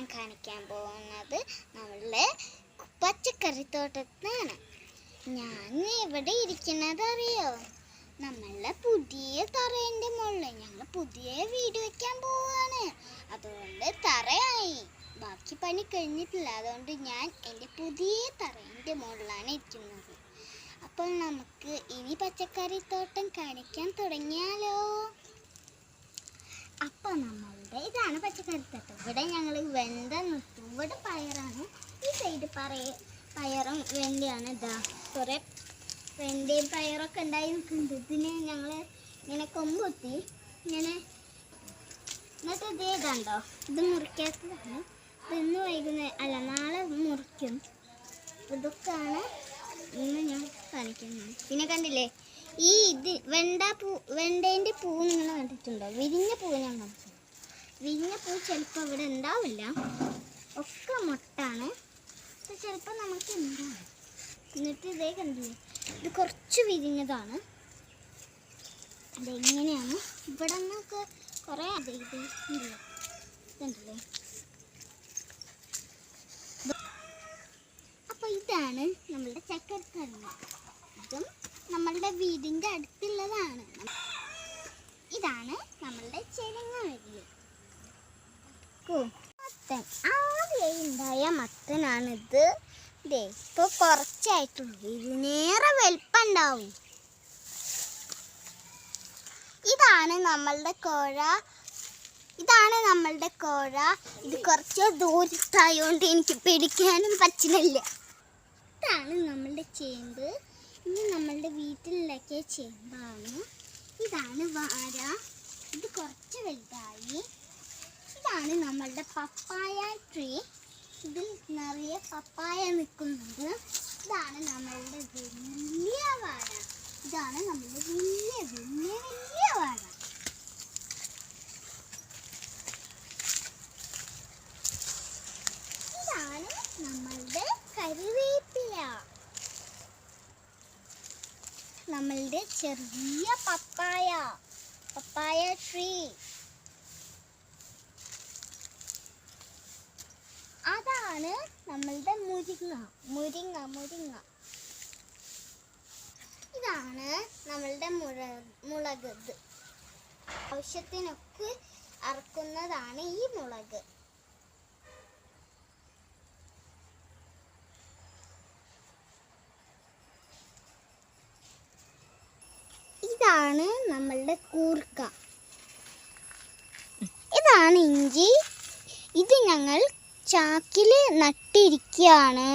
ഞാൻ കാണിക്കാൻ പോകുന്നത് നമ്മളുടെ പച്ചക്കറി തോട്ടത്തിനാണ് ഞാൻ ഇവിടെ ഇരിക്കുന്നത് അറിയോ? നമ്മളുടെ പുതിയ തറേന്റെ മുകളിൽ ഞങ്ങൾ പുതിയ വീട് വെക്കാൻ പോവാണ്. അതുകൊണ്ട് തറയായി. ബാക്കി പണി കഴിഞ്ഞിട്ടില്ല. അതുകൊണ്ട് ഞാൻ എന്റെ പുതിയ തറേന്റെ മുകളിലാണ് ഇരിക്കുന്നത്. അപ്പോൾ നമുക്ക് ഇനി പച്ചക്കറിത്തോട്ടം കാണിക്കാൻ തുടങ്ങിയാലോ? അപ്പം നമ്മളുടെ ഇതാണ് പച്ചക്കറിത്തോട്ടം? ഇവിടെ ഞങ്ങൾ വെണ്ട നിർത്തും ഇവിടെ പയറാണ്. ഈ സൈഡ് പറയ പയറും വെണ്ടയാണ് ഇതാ. കുറേ വെണ്ടയും പയറൊക്കെ ഉണ്ടായി നിൽക്കുന്നുണ്ട് ഇതിന് ഞങ്ങൾ ഇങ്ങനെ കൊമ്പുത്തി ഇങ്ങനെ എന്നിട്ട് ഇത് ഏതാണ്ടോ ഇത് മുറിക്കാത്തതാണ്. ഇത് ഇന്ന് വൈകുന്നേരം അല്ല നാളെ മുറിക്കും. ഇതൊക്കെയാണ് ഇന്ന് ഞാൻ കാണിക്കുന്നത്. പിന്നെ കണ്ടില്ലേ? ഈ ഇത് വെണ്ട പൂ വെണ്ടേന്റെ പൂ നിങ്ങൾ കണ്ടിട്ടുണ്ടോ? വിരിഞ്ഞ പൂ ഞാൻ കാണിച്ചു വിരിഞ്ഞ പൂ ചിലപ്പോൾ ഇവിടെ ഉണ്ടാവില്ല. ഒക്കെ മുട്ടാണ്. ചിലപ്പോൾ നമുക്ക് ഉണ്ടാവും. എന്നിട്ട് ഇതേ കണ്ടില്ലേ? ഇത് കുറച്ച് വിരിഞ്ഞതാണ്. അതെങ്ങനെയാണ് ഇവിടെ നിന്നൊക്കെ കുറേ അതെ ഇത് ഉണ്ടല്ലോ ഇതുണ്ടല്ലേ അപ്പോൾ ഇതാണ് നമ്മളുടെ ചക്കരക്കറിഞ്ഞ ഇതും നമ്മളുടെ വീടിന്റെ അടുത്തുള്ളതാണ് ഇതാണ് നമ്മളുടെ ചെരങ്ങ മത്തൻ ആദ്യമായി ഉണ്ടായ മത്തനാണിത്. ദേ ഇപ്പോൾ കുറച്ചായിട്ടുള്ളൂ. ഇതിനേറെ വലിപ്പം ഇതാണ് നമ്മളുടെ കോഴ. ഇതാണ് നമ്മളുടെ കോഴ. ഇത് കുറച്ച് ദൂരത്തായോണ്ട് എനിക്ക് പിടിക്കാനും പറ്റുന്നില്ല. ഇതാണ് നമ്മളുടെ ചേമ്പ്. ഇത് നമ്മളുടെ വീട്ടിലുണ്ടാക്കിയ ചേമ്പാണ്. ഇതാണ് വാര ഇത് കുറച്ച് വലുതായി. ഇതാണ് നമ്മളുടെ പപ്പായ ട്രീ ഇതിൽ നിറയെ പപ്പായ നിൽക്കുന്നുണ്ട്. ഇതാണ് നമ്മളുടെ വലിയ വാഴ. ഇതാണ് നമ്മളുടെ വലിയ വലിയ വലിയ വാഴ. ഇതാണ് നമ്മളുടെ കരുവേപ്പില. നമ്മളുടെ ചെറിയ പപ്പായ. പപ്പായ ട്രീ അതാണ് നമ്മളുടെ മുരിങ്ങ. മുരിങ്ങ മുരിങ്ങ. ഇതാണ് നമ്മളുടെ മുള മുളക്. ഇത് ആവശ്യത്തിനൊക്കെ അറക്കുന്നതാണ് ഈ മുളക്. ഇതാണ് നമ്മളുടെ കൂർക്ക. ഇതാണ് ഇഞ്ചി. ഇത് ഞങ്ങൾ ചാക്കിൽ നട്ടിരിക്കുകയാണ്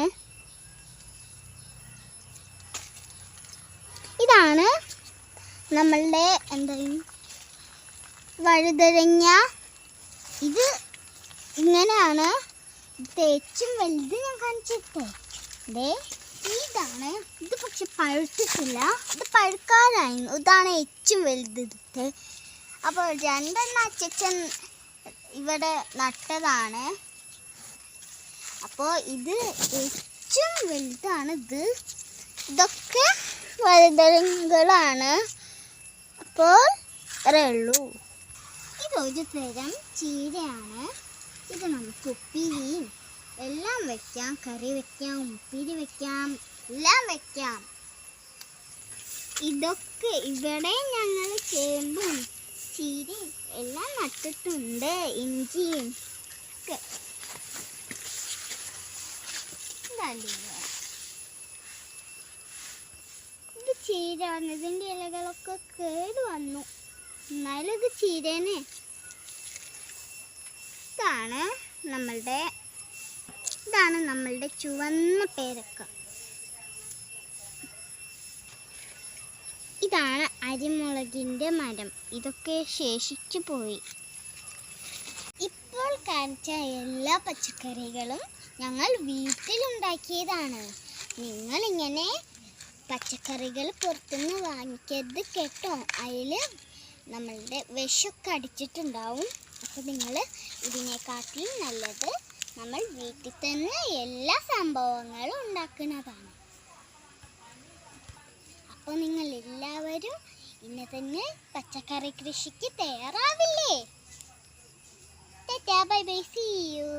ഇതാണ് നമ്മളുടെ എന്താ വഴുതരങ്ങ ഇത് ഇങ്ങനെയാണ്. തേച്ചും വലുത് ഞാൻ കാണിച്ചിട്ടേ. ദേ ഇതാണ്. ഇത് പക്ഷെ പഴുത്തിട്ടില്ല. ഇത് പഴുക്കാറായിരുന്നു ഇതാണ് ഏറ്റവും വലുത് ഇതിട്ട് അപ്പോൾ രണ്ടെണ്ണം അച്ചച്ചൻ ഇവിടെ നട്ടതാണ്. അപ്പോൾ ഇത് ഏറ്റവും വലുതാണ് ഇത്. ഇതൊക്കെ വലുതരങ്ങളാണ് അപ്പോൾ ഇത്രേ ഉള്ളൂ. ഇതൊരു തരം ചീരയാണ്. ഇത് നമുക്ക് ഉപ്പിരിയും എല്ലാം വയ്ക്കാം കറി വയ്ക്കാം ഉപ്പിരി വയ്ക്കാം എല്ലാം വയ്ക്കാം ഇതൊക്കെ ഇവിടെ ഞങ്ങൾ ചേമ്പും ചീരയും എല്ലാം നട്ടിട്ടുണ്ട്. ഇഞ്ചിയും ഒക്കെ. കണ്ടില്ലേ. ഇത് ചീരാണ്. ഇലകളൊക്കെ കേട് വന്നു. എന്നാലും ഇത് ചീരേനെ. ഇതാണ് നമ്മളുടെ ഇതാണ് നമ്മളുടെ ചുവന്ന പേരക്ക. ഇതാണ് അരിമുളകിന്റെ മരം. ഇതൊക്കെ ശേഷിച്ചു പോയി. ഇപ്പോൾ കാണിച്ച എല്ലാ പച്ചക്കറികളും ഞങ്ങൾ വീട്ടിലുണ്ടാക്കിയതാണ് നിങ്ങളിങ്ങനെ പച്ചക്കറികൾ പുറത്തുനിന്ന് വാങ്ങിക്കരുത് കേട്ടോ. അതിൽ നമ്മളുടെ വിഷമൊക്കെ അടിച്ചിട്ടുണ്ടാവും. അപ്പോൾ നിങ്ങൾ ഇതിനെക്കാട്ടിലും നല്ലത് നമ്മൾ വീട്ടിൽ തന്നെ എല്ലാ സംഭവങ്ങളും ഉണ്ടാക്കുന്നതാണ്. അപ്പോൾ നിങ്ങൾ എല്ലാവരും ഇന്ന് തന്നെ പച്ചക്കറി കൃഷിക്ക് തയ്യാറാവില്ലേ? Bye bye see you.